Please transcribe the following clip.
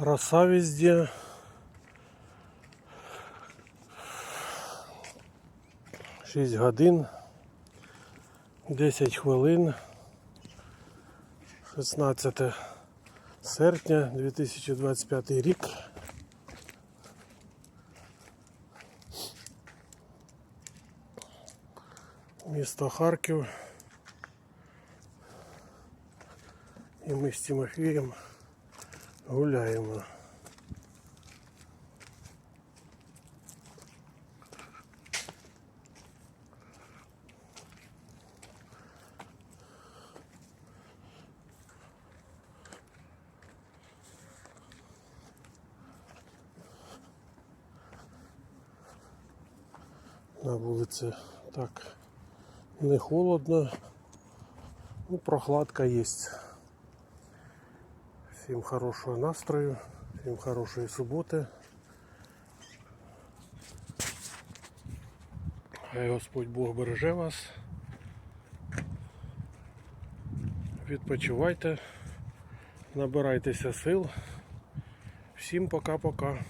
Роса везде. Шість годин. 10 хвилин. 16 серпня 2025 рік. Місто Харків. І ми з Тимофієм гуляємо. На вулиці так не холодно, ну прохладка есть. Всім хорошого настрою, всім хорошої суботи. Хай Господь Бог береже вас. Відпочивайте, набирайтеся сил. Всім пока-пока.